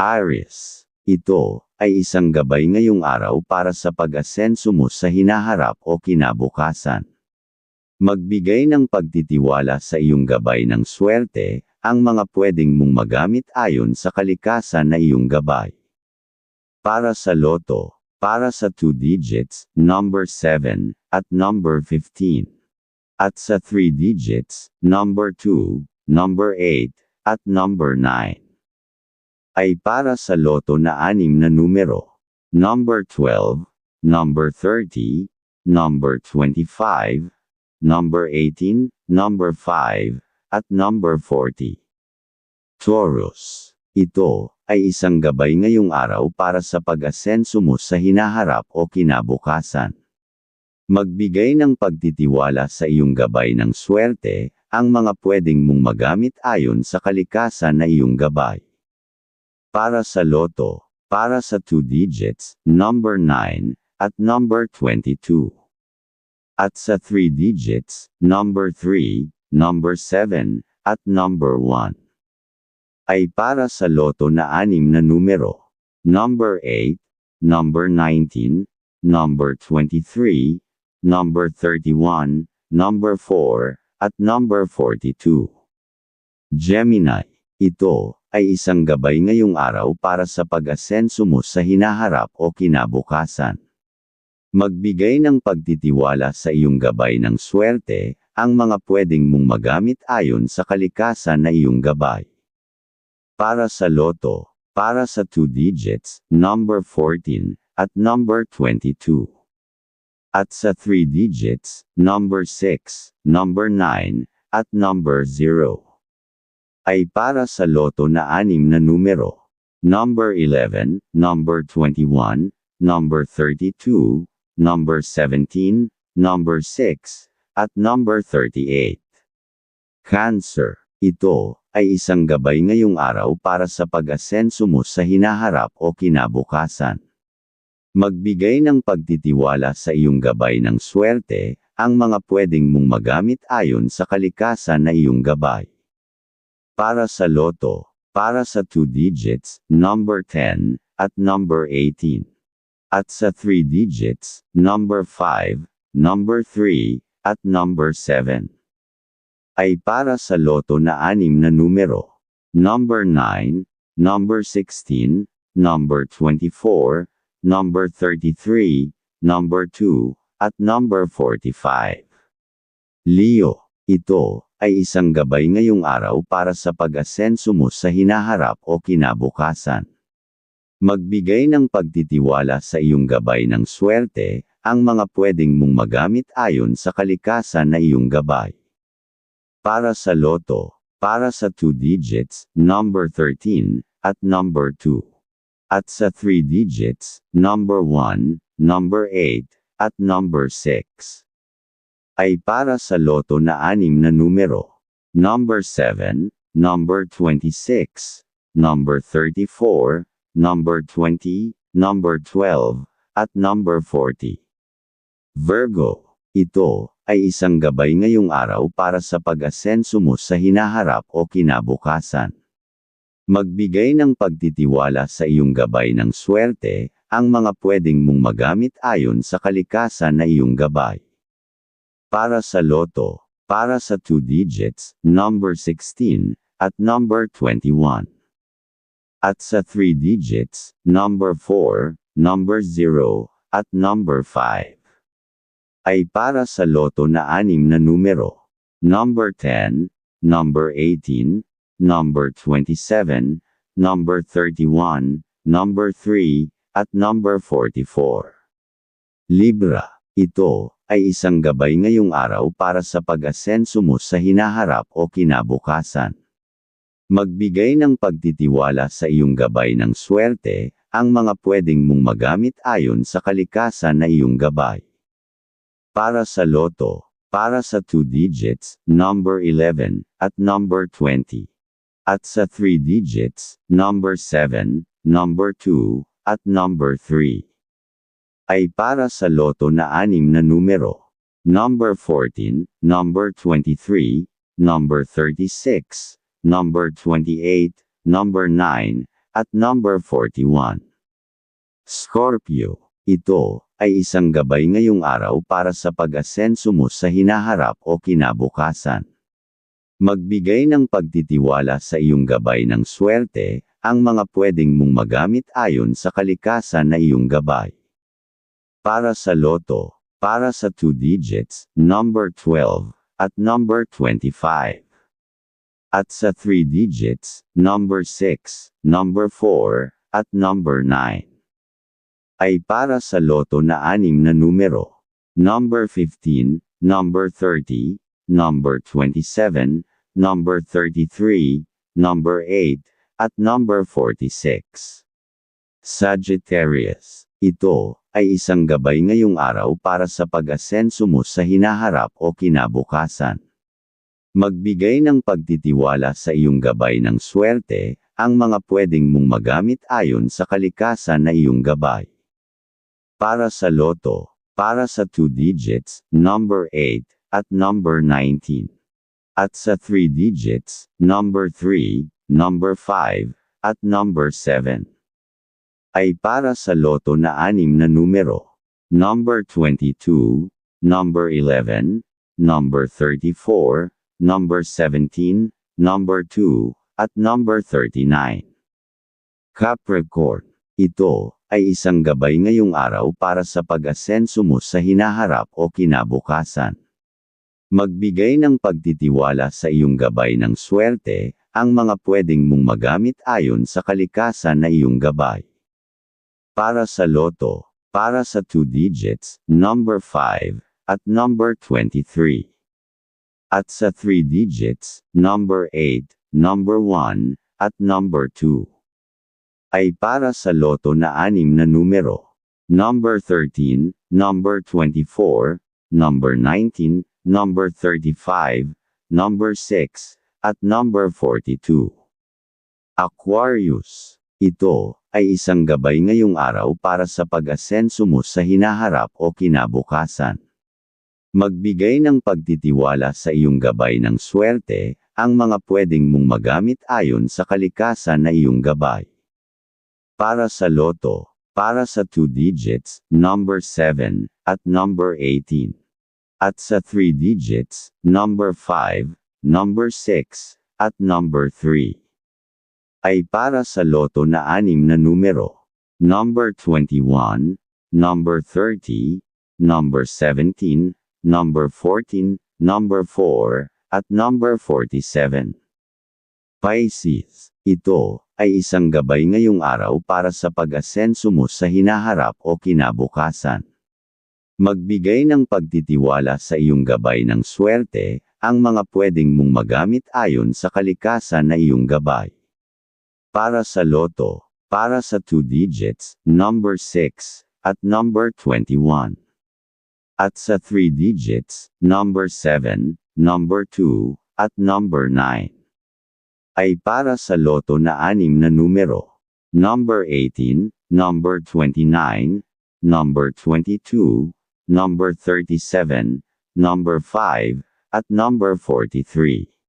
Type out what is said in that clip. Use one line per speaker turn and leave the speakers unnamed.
Aries. Ito ay isang gabay ngayong araw para sa pag-asenso mo sa hinaharap o kinabukasan. Magbigay ng pagtitiwala sa iyong gabay ng swerte, ang mga pwedeng mong magamit ayon sa kalikasan na iyong gabay. Para sa loto, para sa 2 digits, number 7, at number 15. At sa 3 digits, number 2, number 8, at number 9 ay para sa loto na anim na numero. Number 12, number 30, number 25, number 18, number 5, at number 40. Taurus. Ito ay isang gabay ngayong araw para sa pag-asenso mo sa hinaharap o kinabukasan. Magbigay ng pagtitiwala sa iyong gabay ng swerte, ang mga pwedeng mong magamit ayon sa kalikasan na iyong gabay. Para sa loto, para sa 2 digits, number 9, at number 22. At sa 3 digits, number 3, number 7, at number 1. Ay para sa loto na anim na numero. Number 8, number 19, number 23, number 31, number 4, at number 42. Gemini, ito ay isang gabay ngayong araw para sa pag-asenso mo sa hinaharap o kinabukasan. Magbigay ng pagtitiwala sa iyong gabay ng swerte, ang mga pwedeng mong magamit ayon sa kalikasan na iyong gabay. Para sa loto, para sa 2 digits, number 14, at number 22. At sa 3 digits, number 6, number 9, at number 0 ay para sa loto na anim na numero. Number 11, number 21, number 32, number 17, number 6, at number 38. Cancer. Ito ay isang gabay ngayong araw para sa pag-asenso mo sa hinaharap o kinabukasan. Magbigay ng pagtitiwala sa iyong gabay ng swerte, ang mga pwedeng mong magamit ayon sa kalikasan na iyong gabay. Para sa loto, para sa 2 digits, number 10, at number 18. At sa 3 digits, number 5, number 3, at number 7. Ay para sa loto na anim na numero. Number 9, number 16, number 24, number 33, number 2, at number 45. Leo, ito ay isang gabay ngayong araw para sa pag-asenso mo sa hinaharap o kinabukasan. Magbigay ng pagtitiwala sa iyong gabay ng swerte, ang mga pwedeng mong magamit ayon sa kalikasan na iyong gabay. Para sa loto, para sa 2 digits, number 13, at number 2. At sa 3 digits, number 1, number 8, at number 6 ay para sa loto na anim na numero. Number 7, number 26, number 34, number 20, number 12, at number 40. Virgo, ito ay isang gabay ngayong araw para sa pag-asenso mo sa hinaharap o kinabukasan. Magbigay ng pagtitiwala sa iyong gabay ng swerte, ang mga pwedeng mong magamit ayon sa kalikasan na iyong gabay. Para sa loto, para sa 2 digits, number 16, at number 21. At sa 3 digits, number 4, number 0, at number 5. Ay para sa loto na anim na numero. Number 10, number 18, number 27, number 31, number 3, at number 44. Libra, ito, ay isang gabay ngayong araw para sa pag-asenso mo sa hinaharap o kinabukasan. Magbigay ng pagtitiwala sa iyong gabay ng swerte, ang mga pwedeng mong magamit ayon sa kalikasan na iyong gabay. Para sa loto, para sa 2 digits, number 11, at number 20. At sa 3 digits, number 7, number 2, at number 3 ay para sa loto na anim na numero. Number 14, number 23, number 36, number 28, number 9, at number 41. Scorpio, ito ay isang gabay ngayong araw para sa pag-asenso mo sa hinaharap o kinabukasan. Magbigay ng pagtitiwala sa iyong gabay ng swerte, ang mga pwedeng mong magamit ayon sa kalikasan na iyong gabay. Para sa loto, para sa 2 digits, number 12, at number 25. At sa 3 digits, number 6, number 4, at number 9. Ay para sa loto na anim na numero. Number 15, number 30, number 27, number 33, number 8, at number 46. Sagittarius, ito ay isang gabay ngayong araw para sa pag-asenso mo sa hinaharap o kinabukasan. Magbigay ng pagtitiwala sa iyong gabay ng swerte, ang mga pwedeng mong magamit ayon sa kalikasan na iyong gabay. Para sa loto, para sa 2 digits, number 8, at number 19. At sa 3 digits, number 3, number 5, at number 7 ay para sa loto na anim na numero. Number 22, number 11, number 34, number 17, number 2, at number 39. Capricorn, ito ay isang gabay ngayong araw para sa pag-asenso mo sa hinaharap o kinabukasan. Magbigay ng pagtitiwala sa iyong gabay ng swerte, ang mga pwedeng mong magamit ayon sa kalikasan na iyong gabay. Para sa loto, para sa 2 digits, number 5, at number 23. At sa 3 digits, number 8, number 1, at number 2. Ay para sa loto na anim na numero. Number 13, number 24, number 19, number 35, number 6, at number 42. Aquarius, ito ay isang gabay ngayong araw para sa pag-asenso mo sa hinaharap o kinabukasan. Magbigay ng pagtitiwala sa iyong gabay ng swerte, ang mga pwedeng mong magamit ayon sa kalikasan na iyong gabay. Para sa loto, para sa 2 digits, number 7, at number 18. At sa 3 digits, number 5, number 6, at number 3 ay para sa loto na anim na numero. Number 21, number 30, number 17, number 14, number 4, at number 47. Pisces, ito ay isang gabay ngayong araw para sa pag-asenso mo sa hinaharap o kinabukasan. Magbigay ng pagtitiwala sa iyong gabay ng swerte, ang mga pwedeng mong magamit ayon sa kalikasan na iyong gabay. Para sa loto, para sa 2 digits, number 6, at number 21. At sa 3 digits, number 7, number 2, at number 9. Ay para sa loto na anim na numero. Number 18, number 29, number 22, number 37, number 5, at number 43.